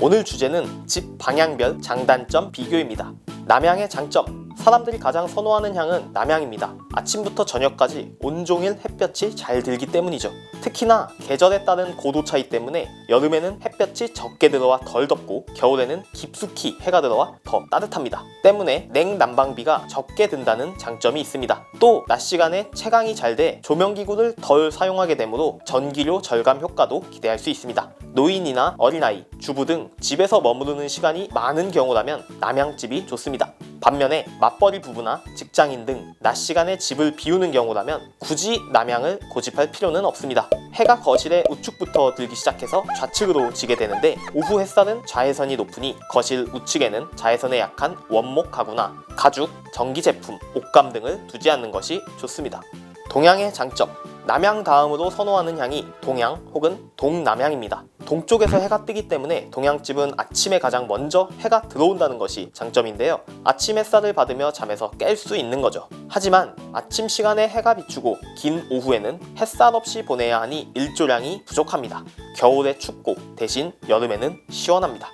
오늘 주제는 집 방향별 장단점 비교입니다. 남향의 장점. 사람들이 가장 선호하는 향은 남향입니다. 아침부터 저녁까지 온종일 햇볕이 잘 들기 때문이죠. 특히나 계절에 따른 고도 차이 때문에 여름에는 햇볕이 적게 들어와 덜 덥고 겨울에는 깊숙이 해가 들어와 더 따뜻합니다. 때문에 냉난방비가 적게 든다는 장점이 있습니다. 또 낮 시간에 채광이 잘 돼 조명기구를 덜 사용하게 되므로 전기료 절감 효과도 기대할 수 있습니다. 노인이나 어린아이, 주부 등 집에서 머무르는 시간이 많은 경우라면 남양집이 좋습니다. 반면에 맞벌이 부부나 직장인 등 낮 시간에 집을 비우는 경우라면 굳이 남양을 고집할 필요는 없습니다. 해가 거실의 우측부터 들기 시작해서 좌측으로 지게 되는데 오후 햇살은 자외선이 높으니 거실 우측에는 자외선에 약한 원목 가구나 가죽, 전기 제품, 옷감 등을 두지 않는 것이 좋습니다. 동양의 장점 남양 다음으로 선호하는 향이 동양 혹은 동남향입니다. 동쪽에서 해가 뜨기 때문에 동양집은 아침에 가장 먼저 해가 들어온다는 것이 장점인데요. 아침 햇살을 받으며 잠에서 깰 수 있는 거죠. 하지만 아침 시간에 해가 비추고 긴 오후에는 햇살 없이 보내야 하니 일조량이 부족합니다. 겨울에 춥고 대신 여름에는 시원합니다.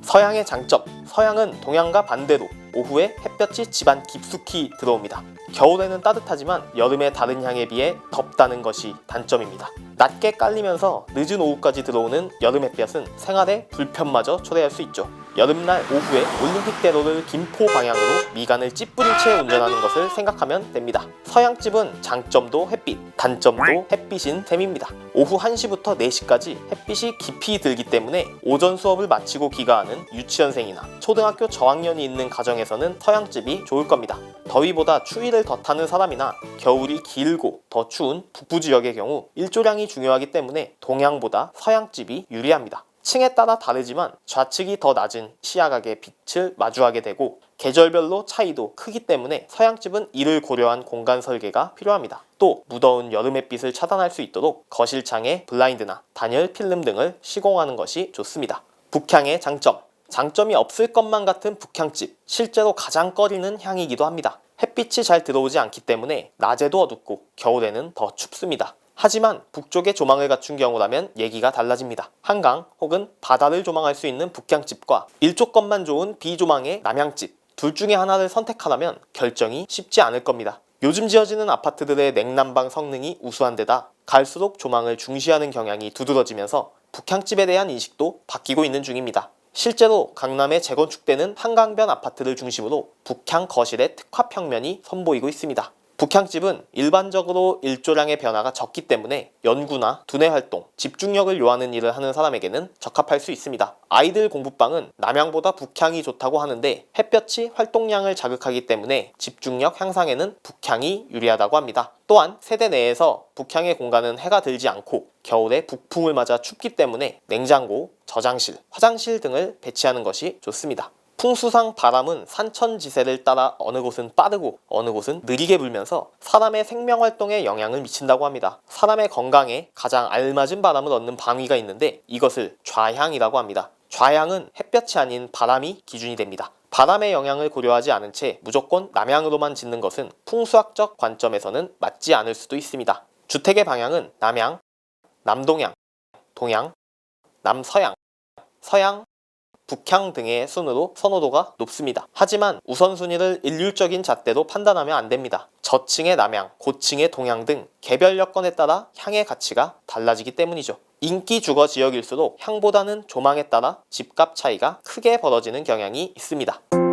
서양의 장점. 서양은 동양과 반대로 오후에 햇볕이 집안 깊숙이 들어옵니다. 겨울에는 따뜻하지만 여름의 다른 향에 비해 덥다는 것이 단점입니다. 낮게 깔리면서 늦은 오후까지 들어오는 여름 햇볕은 생활에 불편마저 초래할 수 있죠. 여름날 오후에 올림픽대로를 김포 방향으로 미간을 찌푸린 채 운전하는 것을 생각하면 됩니다. 서양집은 장점도 햇빛, 단점도 햇빛인 셈입니다. 오후 1시부터 4시까지 햇빛이 깊이 들기 때문에 오전 수업을 마치고 귀가하는 유치원생이나 초등학교 저학년이 있는 가정에서는 서양집이 좋을 겁니다. 더위보다 추위를 더 타는 사람이나 겨울이 길고 더 추운 북부 지역의 경우 일조량이 중요하기 때문에 동양보다 서양집이 유리합니다. 층에 따라 다르지만 좌측이 더 낮은 시야각의 빛을 마주하게 되고 계절별로 차이도 크기 때문에 서양집은 이를 고려한 공간 설계가 필요합니다. 또 무더운 여름 햇빛을 차단할 수 있도록 거실창에 블라인드나 단열 필름 등을 시공하는 것이 좋습니다. 북향의 장점 장점이 없을 것만 같은 북향집 실제로 가장 꺼리는 향이기도 합니다. 햇빛이 잘 들어오지 않기 때문에 낮에도 어둡고 겨울에는 더 춥습니다. 하지만 북쪽에 조망을 갖춘 경우라면 얘기가 달라집니다. 한강 혹은 바다를 조망할 수 있는 북향집과 일쪽 것만 좋은 비조망의 남향집 둘 중에 하나를 선택하라면 결정이 쉽지 않을 겁니다. 요즘 지어지는 아파트들의 냉난방 성능이 우수한 데다 갈수록 조망을 중시하는 경향이 두드러지면서 북향집에 대한 인식도 바뀌고 있는 중입니다. 실제로 강남에 재건축되는 한강변 아파트를 중심으로 북향 거실의 특화 평면이 선보이고 있습니다. 북향집은 일반적으로 일조량의 변화가 적기 때문에 연구나 두뇌 활동, 집중력을 요하는 일을 하는 사람에게는 적합할 수 있습니다. 아이들 공부방은 남향보다 북향이 좋다고 하는데 햇볕이 활동량을 자극하기 때문에 집중력 향상에는 북향이 유리하다고 합니다. 또한 세대 내에서 북향의 공간은 해가 들지 않고 겨울에 북풍을 맞아 춥기 때문에 냉장고, 저장실, 화장실 등을 배치하는 것이 좋습니다. 풍수상 바람은 산천지세를 따라 어느 곳은 빠르고 어느 곳은 느리게 불면서 사람의 생명 활동에 영향을 미친다고 합니다. 사람의 건강에 가장 알맞은 바람을 얻는 방위가 있는데 이것을 좌향이라고 합니다. 좌향은 햇볕이 아닌 바람이 기준이 됩니다. 바람의 영향을 고려하지 않은 채 무조건 남향으로만 짓는 것은 풍수학적 관점에서는 맞지 않을 수도 있습니다. 주택의 방향은 남향, 남동향, 동향, 남서향, 서향, 북향 등의 순으로 선호도가 높습니다. 하지만 우선순위를 일률적인 잣대로 판단하면 안 됩니다. 저층의 남향, 고층의 동향 등 개별 여건에 따라 향의 가치가 달라지기 때문이죠. 인기 주거 지역일수록 향보다는 조망에 따라 집값 차이가 크게 벌어지는 경향이 있습니다.